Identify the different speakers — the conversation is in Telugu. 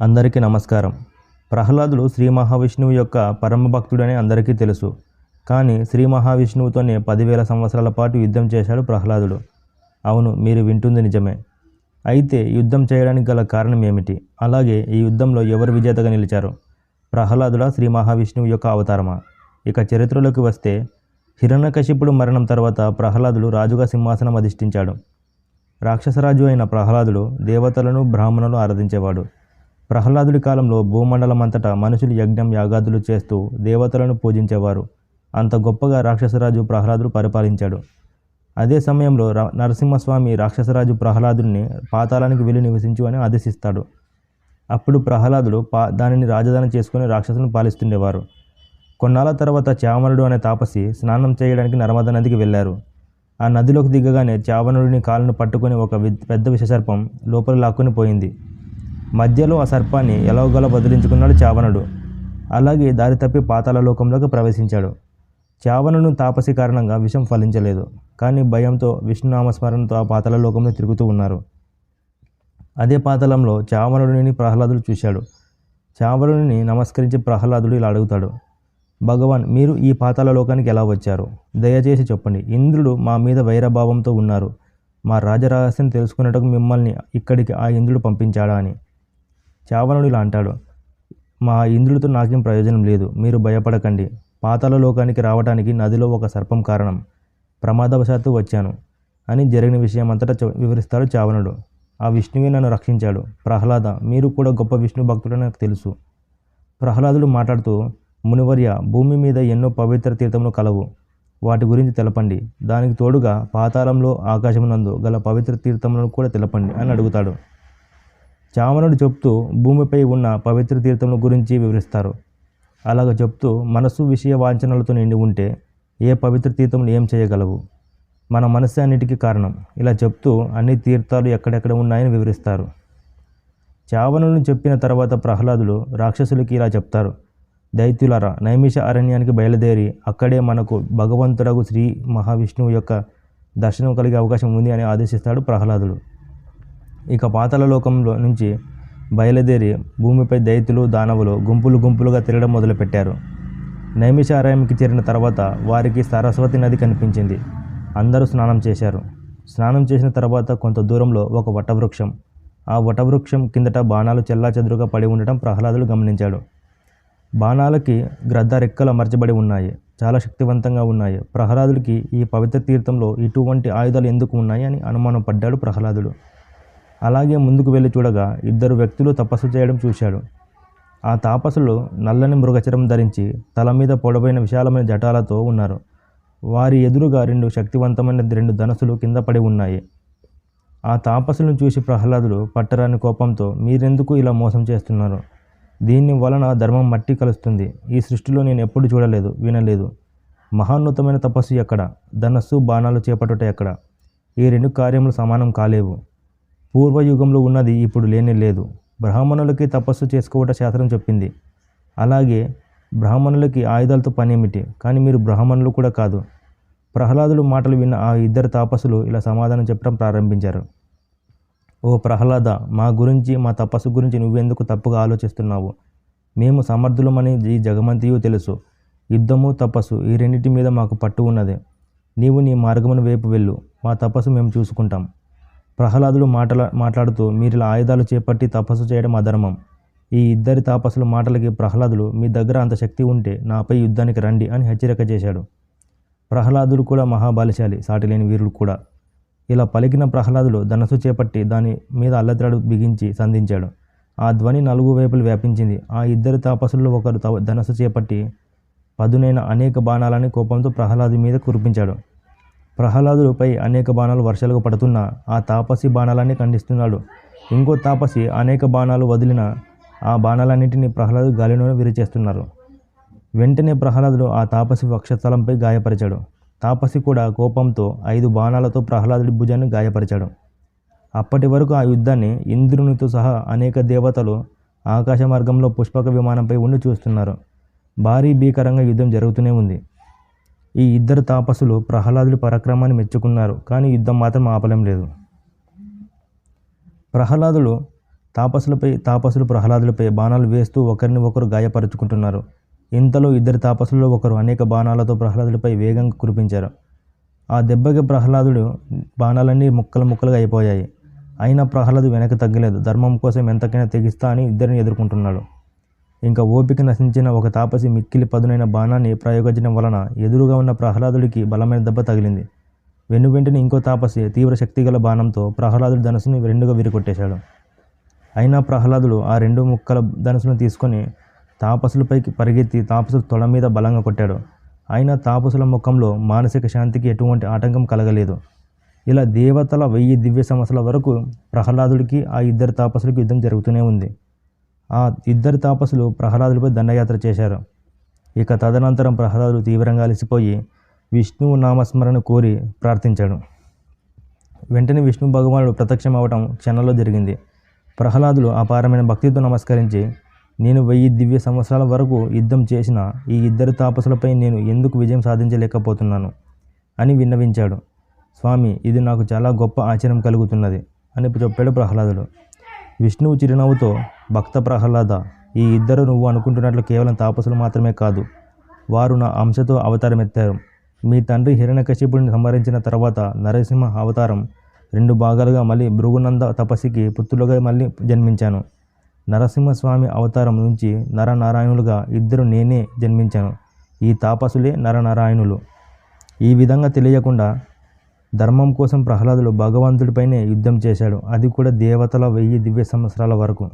Speaker 1: అందరికీ నమస్కారం. ప్రహ్లాదుడు శ్రీ మహావిష్ణువు యొక్క పరమ భక్తుడని అందరికీ తెలుసు. కానీ శ్రీ మహావిష్ణువుతోనే పదివేల సంవత్సరాల పాటు యుద్ధం చేశాడు ప్రహ్లాదుడు. అవును మీరు వింటుంది నిజమే. అయితే యుద్ధం చేయడానికి గల కారణం ఏమిటి? అలాగే ఈ యుద్ధంలో ఎవరు విజేతగా నిలిచారు? ప్రహ్లాదుడ శ్రీ మహావిష్ణువు యొక్క అవతారమా? ఇక చరిత్రలోకి వస్తే హిరణ్యకశిపుడు మరణం తర్వాత ప్రహ్లాదుడు రాజుగా సింహాసనం అధిష్ఠించాడు. రాక్షసరాజు అయిన ప్రహ్లాదుడు దేవతలను బ్రాహ్మణులు ఆరాధించేవాడు. ప్రహ్లాదుడి కాలంలో భూమండలం అంతటా మనుషులు యజ్ఞం యాగాదులు చేస్తూ దేవతలను పూజించేవారు. అంత గొప్పగా రాక్షసరాజు ప్రహ్లాదుడు పరిపాలించాడు. అదే సమయంలో రా- నరసింహస్వామి రాక్షసరాజు ప్రహ్లాదుడిని పాతాళానికి వెళ్ళి నివసించు అని ఆదేశిస్తాడు. అప్పుడు ప్రహ్లాదుడు పా దానిని రాజధాని చేసుకుని రాక్షసులను పాలిస్తుండేవారు. కొన్నాళ్ళ తర్వాత చావనుడు అనే తాపసి స్నానం చేయడానికి నర్మదా నదికి వెళ్ళారు. ఆ నదిలోకి దిగగానే చావనుడిని కాళ్ళను పట్టుకొని ఒక పెద్ద విషసర్పం లోపల లాక్కుని పోయింది. మధ్యలో ఆ సర్పాన్ని ఎలాగోలా వదిలించుకున్నాడు చావనుడు. అలాగే దారి తప్పి పాతాల లోకంలోకి ప్రవేశించాడు. చావనుడు తాపసి కారణంగా విషం ఫలించలేదు. కానీ భయంతో విష్ణునామస్మరణతో ఆ పాతాళ లోకంలో తిరుగుతూ ఉన్నారు. అదే పాతలంలో చావనుడిని ప్రహ్లాదుడు చూశాడు. చావనుడిని నమస్కరించి ప్రహ్లాదుడు ఇలా అడుగుతాడు భగవాన్ మీరు ఈ పాతాల లోకానికి ఎలా వచ్చారు? దయచేసి చెప్పండి. ఇంద్రుడు మా మీద వైరభావంతో ఉన్నారు. మా రాజరహస్యం తెలుసుకున్నట్టుకు మిమ్మల్ని ఇక్కడికి ఆ ఇంద్రుడు పంపించాడా అని. చావనుడు ఇలా అంటాడు మా ఇంద్రులతో నాకేం ప్రయోజనం లేదు మీరు భయపడకండి. పాతాల లోకానికి రావడానికి నదిలో ఒక సర్పం కారణం. ప్రమాదవశాత్తు వచ్చాను అని జరిగిన విషయం అంతటా వివరిస్తాడు చావనుడు. ఆ విష్ణువే నన్ను రక్షించాడు. ప్రహ్లాద మీరు కూడా గొప్ప విష్ణు భక్తుడని నాకు తెలుసు. ప్రహ్లాదుడు మాట్లాడుతూ మునివర్య భూమి మీద ఎన్నో పవిత్ర తీర్థములు కలవు. వాటి గురించి తెలపండి. దానికి తోడుగా పాతాళంలో ఆకాశమునందు గల పవిత్ర తీర్థములను కూడా తెలపండి అని అడుగుతాడు. చామనుడు చెప్తూ భూమిపై ఉన్న పవిత్ర తీర్థముల గురించి వివరిస్తారు. అలాగ చెప్తూ మనస్సు విషయ వాంఛనలతో నిండి ఉంటే ఏ పవిత్ర తీర్థములు ఏం చేయగలవు? మన మనస్సు అన్నిటికీ కారణం. ఇలా చెప్తూ అన్ని తీర్థాలు ఎక్కడెక్కడ ఉన్నాయని వివరిస్తారు. చావనులను చెప్పిన తర్వాత ప్రహ్లాదులు రాక్షసులకి ఇలా చెప్తారు. దైత్యులారా నైమిష అరణ్యానికి బయలుదేరి అక్కడే మనకు భగవంతుడకు శ్రీ మహావిష్ణువు యొక్క దర్శనం కలిగే అవకాశం ఉంది అని ఆదేశిస్తాడు ప్రహ్లాదుడు ఇక పాతాళ లోకంలో నుంచి బయలుదేరి భూమిపై దైత్యులు దానవులు గుంపులు గుంపులుగా తిరగడం మొదలుపెట్టారు. నైమిషారాయంకి చేరిన తర్వాత వారికి సరస్వతి నది కనిపించింది. అందరూ స్నానం చేశారు. స్నానం చేసిన తర్వాత కొంత దూరంలో ఒక వటవృక్షం. ఆ వటవృక్షం కిందట బాణాలు చెల్లాచెదురుగా పడి ఉండటం ప్రహ్లాదులు గమనించాడు. బాణాలకి గ్రద్ద రెక్కలు అమర్చబడి ఉన్నాయి. చాలా శక్తివంతంగా ఉన్నాయి. ప్రహ్లాదుడికి ఈ పవిత్ర తీర్థంలో ఇటువంటి ఆయుధాలు ఎందుకు ఉన్నాయి అని అనుమానం పడ్డాడు ప్రహ్లాదుడు. అలాగే ముందుకు వెళ్ళి చూడగా ఇద్దరు వ్యక్తులు తపస్సు చేయడం చూశాడు. ఆ తాపసులు నల్లని మృగచరం ధరించి తల మీద పొడవైన విశాలమైన జటాలతో ఉన్నారు. వారి ఎదురుగా రెండు శక్తివంతమైన రెండు ధనస్సులు కింద పడి ఉన్నాయి. ఆ తాపసులను చూసి ప్రహ్లాదుడు పట్టరాని కోపంతో మీరెందుకు ఇలా మోసం చేస్తున్నారు? దీని వలన ధర్మం మట్టి కలుస్తుంది. ఈ సృష్టిలో నేను ఎప్పుడు చూడలేదు వినలేదు. మహాన్నతమైన తపస్సు ఎక్కడ? ధనస్సు బాణాలు చేపట్టుట ఎక్కడ? ఈ రెండు కార్యములు సమానం కాలేవు. పూర్వయుగంలో ఉన్నది ఇప్పుడు లేనే లేదు. బ్రాహ్మణులకి తపస్సు చేసుకోవట శాస్త్రం చెప్పింది. అలాగే బ్రాహ్మణులకి ఆయుధాలతో పనేమిటి? కానీ మీరు బ్రాహ్మణులు కూడా కాదు. ప్రహ్లాదులు మాటలు విన్న ఆ ఇద్దరు తాపసులు ఇలా సమాధానం చెప్పడం ప్రారంభించారు. ఓ ప్రహ్లాద మా గురించి మా తపస్సు గురించి నువ్వెందుకు తప్పుగా ఆలోచిస్తున్నావు? మేము సమర్థులమని ఈ జగమంతియు తెలుసు. యుద్ధము తపస్సు ఈ రెండింటి మీద మాకు పట్టు ఉన్నది. నీవు నీ మార్గమును వైపు వెళ్ళు. మా తపస్సు మేము చూసుకుంటాం. ప్రహ్లాదుడు మాటల మాట్లాడుతూ మీరిలా ఆయుధాలు చేపట్టి తపస్సు చేయడం అధర్మం. ఈ ఇద్దరి తాపసుల మాటలకి ప్రహ్లాదుడు మీ దగ్గర అంత శక్తి ఉంటే నాపై యుద్ధానికి రండి అని హెచ్చరిక చేశాడు. ప్రహ్లాదుడు కూడా మహాబలశాలి సాటిలేని వీరుడు కూడా. ఇలా పలికిన ప్రహ్లాదుడు ధనస్సు చేపట్టి దాని మీద అల్లత్రాడు బిగించి సంధించాడు. ఆ ధ్వని నలుగు వైపులు వ్యాపించింది. ఆ ఇద్దరు తాపసుల్లో ఒకరు ధనస్సు చేపట్టి పదునైన అనేక బాణాలని కోపంతో ప్రహ్లాదు మీద కురిపించాడు. ప్రహ్లాదులపై అనేక బాణాలు వర్షాలుగా పడుతున్నా ఆ తాపసి బాణాలన్నీ ఖండిస్తున్నాడు. ఇంకో తాపసి అనేక బాణాలు వదిలిన ఆ బాణాలన్నింటినీ ప్రహ్లాదు గాలిలోనే విరిచేస్తున్నారు. వెంటనే ప్రహ్లాదుడు ఆ తాపసి వక్షస్థలంపై గాయపరిచాడు. తాపసి కూడా కోపంతో ఐదు బాణాలతో ప్రహ్లాదుడి భుజాన్ని గాయపరిచాడు. అప్పటి వరకు ఆ యుద్ధాన్ని ఇంద్రునితో సహా అనేక దేవతలు ఆకాశ మార్గంలో పుష్పక విమానంపై ఉండి చూస్తున్నారు. భారీ భీకరంగా యుద్ధం జరుగుతూనే ఉంది. ఈ ఇద్దరు తాపసులు ప్రహ్లాదుడి పరాక్రమాన్ని మెచ్చుకున్నారు కానీ యుద్ధం మాత్రం ఆపలేం లేదు. ప్రహ్లాదుడు తాపసులపై తాపసులు ప్రహ్లాదులపై బాణాలు వేస్తూ ఒకరిని ఒకరు గాయపరుచుకుంటున్నారు. ఇంతలో ఇద్దరు తాపసులలో ఒకరు అనేక బాణాలతో ప్రహ్లాదులపై వేగంగా కురిపించారు. ఆ దెబ్బకి ప్రహ్లాదుడు బాణాలన్నీ ముక్కలు ముక్కలుగా అయిపోయాయి. అయినా ప్రహ్లాదు వెనక తగ్గలేదు. ధర్మం కోసం ఎంతకైనా తెగిస్తా అని ఇద్దరిని ఎదుర్కొంటున్నాడు. ఇంకా ఓపిక నశించిన ఒక తాపసి మిక్కిలి పదునైన బాణాన్ని ప్రయోగించడం వలన ఎదురుగా ఉన్న ప్రహ్లాదుడికి బలమైన దెబ్బ తగిలింది. వెను వెంటనే ఇంకో తాపసి తీవ్ర శక్తిగల బాణంతో ప్రహ్లాదుడి ధనుసుని రెండుగా విరికొట్టేశాడు అయినా ప్రహ్లాదుడు ఆ రెండు ముక్కల ధనుసును తీసుకొని తాపసులపైకి పరిగెత్తి తాపసుల తొడ మీద బలంగా కొట్టాడు. అయినా తాపసుల ముఖంలో మానసిక శాంతికి ఎటువంటి ఆటంకం కలగలేదు. ఇలా దేవతల వెయ్యి దివ్య సంవత్సరాల వరకు ప్రహ్లాదుడికి ఆ ఇద్దరు తాపసులకు యుద్ధం జరుగుతూనే ఉంది. ఆ ఇద్దరు తాపసులు ప్రహ్లాదులపై దండయాత్ర చేశారు. ఇక తదనంతరం ప్రహ్లాదులు తీవ్రంగా అలసిపోయి విష్ణువు నామస్మరణ కోరి ప్రార్థించాడు. వెంటనే విష్ణు భగవానుడు ప్రత్యక్షం అవటం క్షణంలో జరిగింది. ప్రహ్లాదులు అపారమైన భక్తితో నమస్కరించి నేను వెయ్యి దివ్య సంవత్సరాల వరకు యుద్ధం చేసిన ఈ ఇద్దరు తాపసులపై నేను ఎందుకు విజయం సాధించలేకపోతున్నాను? అని విన్నవించాడు. స్వామి ఇది నాకు చాలా గొప్ప ఆశ్చర్యం కలుగుతున్నది అని చెప్పాడు ప్రహ్లాదుడు. విష్ణువు చిరునవ్వుతో భక్త ప్రహ్లాద ఈ ఇద్దరు నువ్వు అనుకుంటున్నట్లు కేవలం తాపసులు మాత్రమే కాదు. వారు నా అంశతో అవతారమెత్తారు. మీ తండ్రి హిరణ్యకశిపుడిని సంహరించిన తర్వాత నరసింహ అవతారం రెండు భాగాలుగా మళ్ళీ భృగునంద తపస్సుకి పుత్రులుగా మళ్ళీ జన్మించాను. నరసింహస్వామి అవతారం నుంచి నరనారాయణులుగా ఇద్దరు నేనే జన్మించాను. ఈ తాపసులే నరనారాయణులు. ఈ విధంగా తెలియకుండా ధర్మం కోసం ప్రహ్లాదుడు భగవంతుడిపైనే యుద్ధం చేశాడు. అది కూడా దేవతల వెయ్యి దివ్య సంవత్సరాల వరకు.